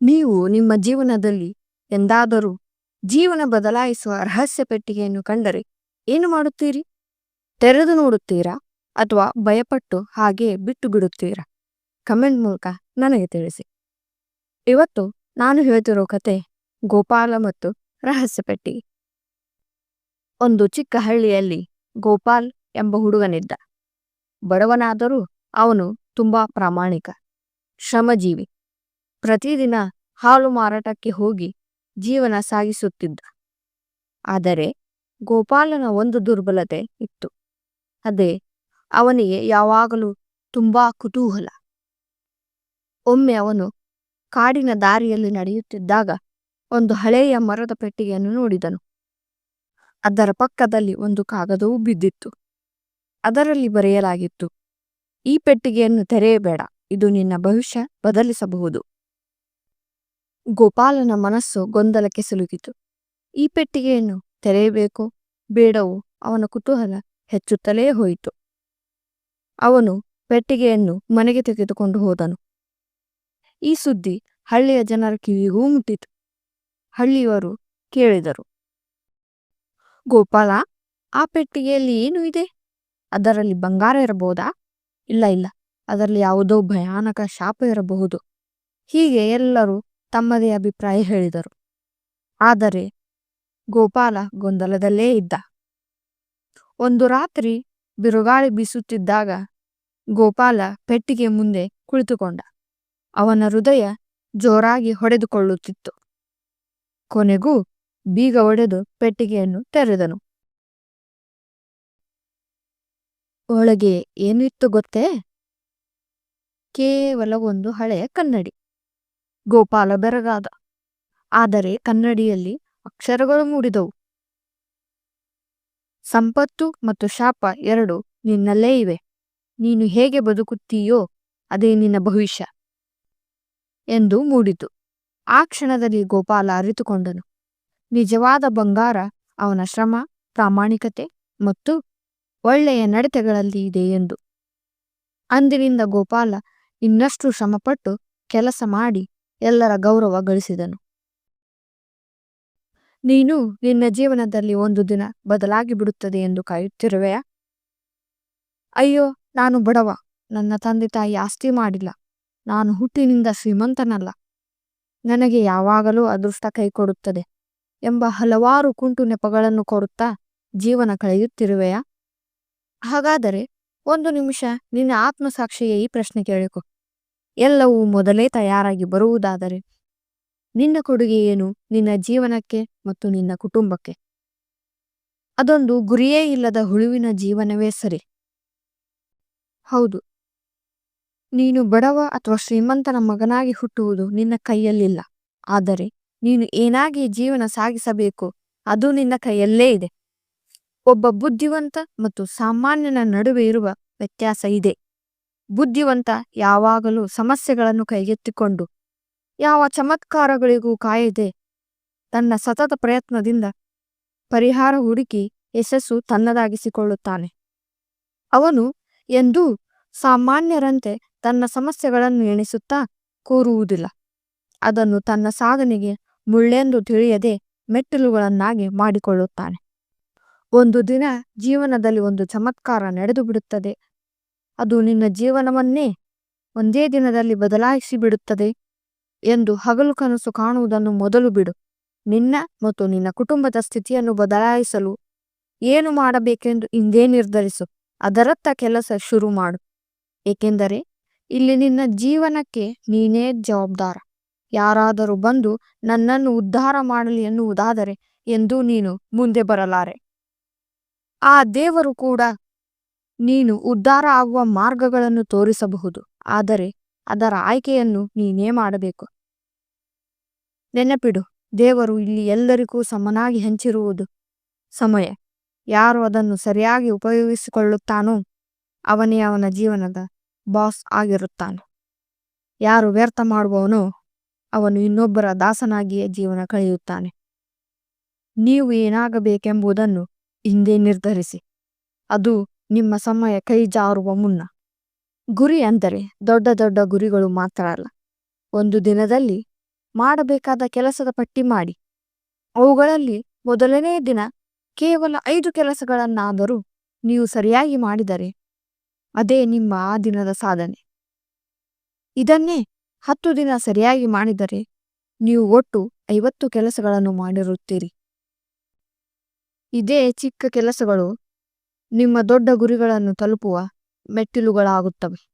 ನೀವು ನಿಮ್ಮ ಜೀವನದಲ್ಲಿ ಎಂದಾದರೂ ಜೀವನ ಬದಲಾಯಿಸುವ ರಹಸ್ಯ ಪೆಟ್ಟಿಗೆಯನ್ನು ಕಂಡರೆ ಏನು ಮಾಡುತ್ತೀರಿ? ತೆರೆದು ನೋಡುತ್ತೀರಾ ಅಥವಾ ಭಯಪಟ್ಟು ಹಾಗೆ ಬಿಟ್ಟು ಬಿಡುತ್ತೀರಾ ಕಮೆಂಟ್ ಮೂಲಕ ನನಗೆ ತಿಳಿಸಿ. ಇವತ್ತು ನಾನು ಹೇಳ್ತಿರೋ ಕತೆ ಗೋಪಾಲ ಮತ್ತು ರಹಸ್ಯ ಪೆಟ್ಟಿಗೆ. ಒಂದು ಚಿಕ್ಕ ಹಳ್ಳಿಯಲ್ಲಿ ಗೋಪಾಲ್ ಎಂಬ ಹುಡುಗನಿದ್ದ. ಬಡವನಾದರೂ ಅವನು ತುಂಬಾ ಪ್ರಾಮಾಣಿಕ, ಶ್ರಮಜೀವಿ. ಪ್ರತಿದಿನ ಹಾಲು ಮಾರಾಟಕ್ಕೆ ಹೋಗಿ ಜೀವನ ಸಾಗಿಸುತ್ತಿದ್ದ. ಆದರೆ ಗೋಪಾಲನ ಒಂದು ದುರ್ಬಲತೆ ಇತ್ತು. ಅದೇ ಅವನಿಗೆ ಯಾವಾಗಲೂ ತುಂಬಾ ಕುತೂಹಲ. ಒಮ್ಮೆ ಅವನು ಕಾಡಿನ ದಾರಿಯಲ್ಲಿ ನಡೆಯುತ್ತಿದ್ದಾಗ ಒಂದು ಹಳೆಯ ಮರದ ಪೆಟ್ಟಿಗೆಯನ್ನು ನೋಡಿದನು. ಅದರ ಪಕ್ಕದಲ್ಲಿ ಒಂದು ಕಾಗದವು ಬಿದ್ದಿತ್ತು. ಅದರಲ್ಲಿ ಬರೆಯಲಾಗಿತ್ತು, ಈ ಪೆಟ್ಟಿಗೆಯನ್ನು ತೆರೆಯಬೇಡ, ಇದು ನಿನ್ನ ಭವಿಷ್ಯ, ಬದಲಿಸಬಹುದು. ಗೋಪಾಲನ ಮನಸ್ಸು ಗೊಂದಲಕ್ಕೆ ಸಿಲುಕಿತು. ಈ ಪೆಟ್ಟಿಗೆಯನ್ನು ತೆರೆಯಬೇಕೋ ಬೇಡವೋ ಅವನ ಕುತೂಹಲ ಹೆಚ್ಚುತ್ತಲೇ ಹೋಯಿತು. ಅವನು ಪೆಟ್ಟಿಗೆಯನ್ನು ಮನೆಗೆ ತೆಗೆದುಕೊಂಡು ಹೋದನು. ಈ ಸುದ್ದಿ ಹಳ್ಳಿಯ ಜನರ ಕಿವಿಗೂ ಮುಟ್ಟಿತು. ಹಳ್ಳಿಯವರು ಕೇಳಿದರು, ಗೋಪಾಲ, ಆ ಪೆಟ್ಟಿಗೆಯಲ್ಲಿ ಏನು ಇದೆ? ಅದರಲ್ಲಿ ಬಂಗಾರ ಇರಬಹುದಾ? ಇಲ್ಲ ಇಲ್ಲ, ಅದರಲ್ಲಿ ಯಾವುದೋ ಭಯಾನಕ ಶಾಪ ಇರಬಹುದು. ಹೀಗೆ ಎಲ್ಲರೂ ತಮ್ಮದೇ ಅಭಿಪ್ರಾಯ ಹೇಳಿದರು. ಆದರೆ ಗೋಪಾಲ ಗೊಂದಲದಲ್ಲೇ ಇದ್ದ. ಒಂದು ರಾತ್ರಿ ಬಿರುಗಾಳಿ ಬೀಸುತ್ತಿದ್ದಾಗ ಗೋಪಾಲ ಪೆಟ್ಟಿಗೆ ಮುಂದೆ ಕುಳಿತುಕೊಂಡ. ಅವನ ಹೃದಯ ಜೋರಾಗಿ ಹೊಡೆದುಕೊಳ್ಳುತ್ತಿತ್ತು. ಕೊನೆಗೂ ಬೀಗ ಒಡೆದು ಪೆಟ್ಟಿಗೆಯನ್ನು ತೆರೆದನು. ಒಳಗೆ ಏನಿತ್ತು ಗೊತ್ತೇ? ಕೇವಲ ಒಂದು ಹಳೆಯ ಕನ್ನಡಿ. ಗೋಪಾಲ ಬೆರಗಾದ. ಆದರೆ ಕನ್ನಡಿಯಲ್ಲಿ ಅಕ್ಷರಗಳು ಮೂಡಿದವು. ಸಂಪತ್ತು ಮತ್ತು ಶಾಪ ಎರಡು ನಿನ್ನಲ್ಲೇ ಇವೆ. ನೀನು ಹೇಗೆ ಬದುಕುತ್ತೀಯೋ ಅದೇ ನಿನ್ನ ಭವಿಷ್ಯ ಎಂದು ಮೂಡಿತು. ಆ ಕ್ಷಣದಲ್ಲಿ ಗೋಪಾಲ ಅರಿತುಕೊಂಡನು. ನಿಜವಾದ ಬಂಗಾರ, ಅವನ ಶ್ರಮ, ಪ್ರಾಮಾಣಿಕತೆ ಮತ್ತು ಒಳ್ಳೆಯ ನಡತೆಗಳಲ್ಲಿ ಇದೆ ಎಂದು. ಅಂದಿನಿಂದ ಗೋಪಾಲ ಇನ್ನಷ್ಟು ಶ್ರಮಪಟ್ಟು ಕೆಲಸ ಮಾಡಿ ಎಲ್ಲರ ಗೌರವ ಗಳಿಸಿದನು. ನೀನು ನಿನ್ನ ಜೀವನದಲ್ಲಿ ಒಂದು ದಿನ ಬದಲಾಗಿ ಬಿಡುತ್ತದೆ ಎಂದು ಕಾಯುತ್ತಿರುವೆಯಾ? ಅಯ್ಯೋ, ನಾನು ಬಡವ. ನನ್ನ ತಂದೆ ತಾಯಿ ಆಸ್ತಿ ಮಾಡಿಲ್ಲ. ನಾನು ಹುಟ್ಟಿನಿಂದ ಶ್ರೀಮಂತನಲ್ಲ. ನನಗೆ ಯಾವಾಗಲೂ ಅದೃಷ್ಟ ಕೈಕೊಡುತ್ತದೆ ಎಂಬ ಹಲವಾರು ಕುಂಟು ನೆಪಗಳನ್ನು ಕೊಡುತ್ತಾ ಜೀವನ ಕಳೆಯುತ್ತಿರುವೆಯಾ? ಹಾಗಾದರೆ ಒಂದು ನಿಮಿಷ ನಿನ್ನ ಆತ್ಮಸಾಕ್ಷಿಯೇ ಈ ಪ್ರಶ್ನೆ ಕೇಳಿಕೊ. ಎಲ್ಲವೂ ಮೊದಲೇ ತಯಾರಾಗಿ ಬರುವುದಾದರೆ ನಿನ್ನ ಕೊಡುಗೆ ಏನು? ನಿನ್ನ ಜೀವನಕ್ಕೆ ಮತ್ತು ನಿನ್ನ ಕುಟುಂಬಕ್ಕೆ? ಅದೊಂದು ಗುರಿಯೇ ಇಲ್ಲದ ಹುಳುವಿನ ಜೀವನವೇ ಸರಿ. ಹೌದು. ನೀನು ಬಡವ ಅಥವಾ ಶ್ರೀಮಂತನ ಮಗನಾಗಿ ಹುಟ್ಟುವುದು ನಿನ್ನ ಕೈಯಲ್ಲಿಲ್ಲ. ಆದರೆ ನೀನು ಏನಾಗಿ ಜೀವನ ಸಾಗಿಸಬೇಕು ಅದು ನಿನ್ನ ಕೈಯಲ್ಲೇ ಇದೆ. ಒಬ್ಬ ಬುದ್ಧಿವಂತ ಮತ್ತು ಸಾಮಾನ್ಯನ ನಡುವೆ ಇರುವ ವ್ಯತ್ಯಾಸ ಇದೆ. ಬುದ್ಧಿವಂತ ಯಾವಾಗಲೂ ಸಮಸ್ಯೆಗಳನ್ನು ಕೈಗೆತ್ತಿಕೊಂಡು, ಯಾವ ಚಮತ್ಕಾರಗಳಿಗೂ ಕಾಯದೆ ತನ್ನ ಸತತ ಪ್ರಯತ್ನದಿಂದ ಪರಿಹಾರ ಹುಡುಕಿ ಯಶಸ್ಸು ತನ್ನದಾಗಿಸಿಕೊಳ್ಳುತ್ತಾನೆ. ಅವನು ಎಂದೂ ಸಾಮಾನ್ಯರಂತೆ ತನ್ನ ಸಮಸ್ಯೆಗಳನ್ನು ಎಣಿಸುತ್ತಾ ಕೂರುವುದಿಲ್ಲ. ಅದನ್ನು ತನ್ನ ಸಾಧನೆಗೆ ಮುಳ್ಳೆಂದು ತಿಳಿಯದೆ ಮೆಟ್ಟಿಲುಗಳನ್ನಾಗಿ ಮಾಡಿಕೊಳ್ಳುತ್ತಾನೆ. ಒಂದು ದಿನ ಜೀವನದಲ್ಲಿ ಒಂದು ಚಮತ್ಕಾರ ನಡೆದು ಬಿಡುತ್ತದೆ ಅದು ನಿನ್ನ ಜೀವನವನ್ನೇ ಒಂದೇ ದಿನದಲ್ಲಿ ಬದಲಾಯಿಸಿ ಬಿಡುತ್ತದೆ ಎಂದು ಹಗಲು ಕನಸು ಕಾಣುವುದನ್ನು ಮೊದಲು ಬಿಡು. ನಿನ್ನ ಮತ್ತು ನಿನ್ನ ಕುಟುಂಬದ ಸ್ಥಿತಿಯನ್ನು ಬದಲಾಯಿಸಲು ಏನು ಮಾಡಬೇಕೆಂದು ಇಂದೇ ನಿರ್ಧರಿಸು. ಅದರತ್ತ ಕೆಲಸ ಶುರು ಮಾಡು. ಏಕೆಂದರೆ ಇಲ್ಲಿ ನಿನ್ನ ಜೀವನಕ್ಕೆ ನೀನೇ ಜವಾಬ್ದಾರ. ಯಾರಾದರೂ ಬಂದು ನನ್ನನ್ನು ಉದ್ಧಾರ ಮಾಡಲಿ ಎನ್ನುವುದಾದರೆ ಎಂದು ನೀನು ಮುಂದೆ ಬರಲಾರೆ. ಆ ದೇವರು ಕೂಡ ನೀನು ಉದ್ಧಾರ ಆಗುವ ಮಾರ್ಗಗಳನ್ನು ತೋರಿಸಬಹುದು, ಆದರೆ ಅದರ ಆಯ್ಕೆಯನ್ನು ನೀನೇ ಮಾಡಬೇಕು. ನೆನಪಿಡು, ದೇವರು ಇಲ್ಲಿ ಎಲ್ಲರಿಗೂ ಸಮನಾಗಿ ಹಂಚಿರುವುದು ಸಮಯ. ಯಾರು ಅದನ್ನು ಸರಿಯಾಗಿ ಉಪಯೋಗಿಸಿಕೊಳ್ಳುತ್ತಾನೋ ಅವನೇ ಅವನ ಜೀವನದ ಬಾಸ್ ಆಗಿರುತ್ತಾನೆ. ಯಾರು ವ್ಯರ್ಥ ಮಾಡುವವನೋ ಅವನು ಇನ್ನೊಬ್ಬರ ದಾಸನಾಗಿಯೇ ಜೀವನ ಕಳೆಯುತ್ತಾನೆ. ನೀವು ಏನಾಗಬೇಕೆಂಬುದನ್ನು ಹಿಂದೆ ನಿರ್ಧರಿಸಿ. ಅದು ನಿಮ್ಮ ಸಮಯ ಕೈ ಜಾರುವ ಮುನ್ನ. ಗುರಿ ಅಂದರೆ ದೊಡ್ಡ ದೊಡ್ಡ ಗುರಿಗಳು ಮಾತ್ರ ಅಲ್ಲ. ಒಂದು ದಿನದಲ್ಲಿ ಮಾಡಬೇಕಾದ ಕೆಲಸದ ಪಟ್ಟಿ ಮಾಡಿ. ಅವುಗಳಲ್ಲಿ ಮೊದಲನೇ ದಿನ ಕೇವಲ ಐದು ಕೆಲಸಗಳನ್ನಾದರೂ ನೀವು ಸರಿಯಾಗಿ ಮಾಡಿದರೆ ಅದೇ ನಿಮ್ಮ ಆ ದಿನದ ಸಾಧನೆ. ಇದನ್ನೇ ಹತ್ತು ದಿನ ಸರಿಯಾಗಿ ಮಾಡಿದರೆ ನೀವು ಒಟ್ಟು ಐವತ್ತು ಕೆಲಸಗಳನ್ನು ಮಾಡಿರುತ್ತೀರಿ. ಇದೇ ಚಿಕ್ಕ ಕೆಲಸಗಳು ನಿಮ್ಮ ದೊಡ್ಡ ಗುರಿಗಳನ್ನು ತಲುಪುವ ಮೆಟ್ಟಿಲುಗಳಾಗುತ್ತವೆ.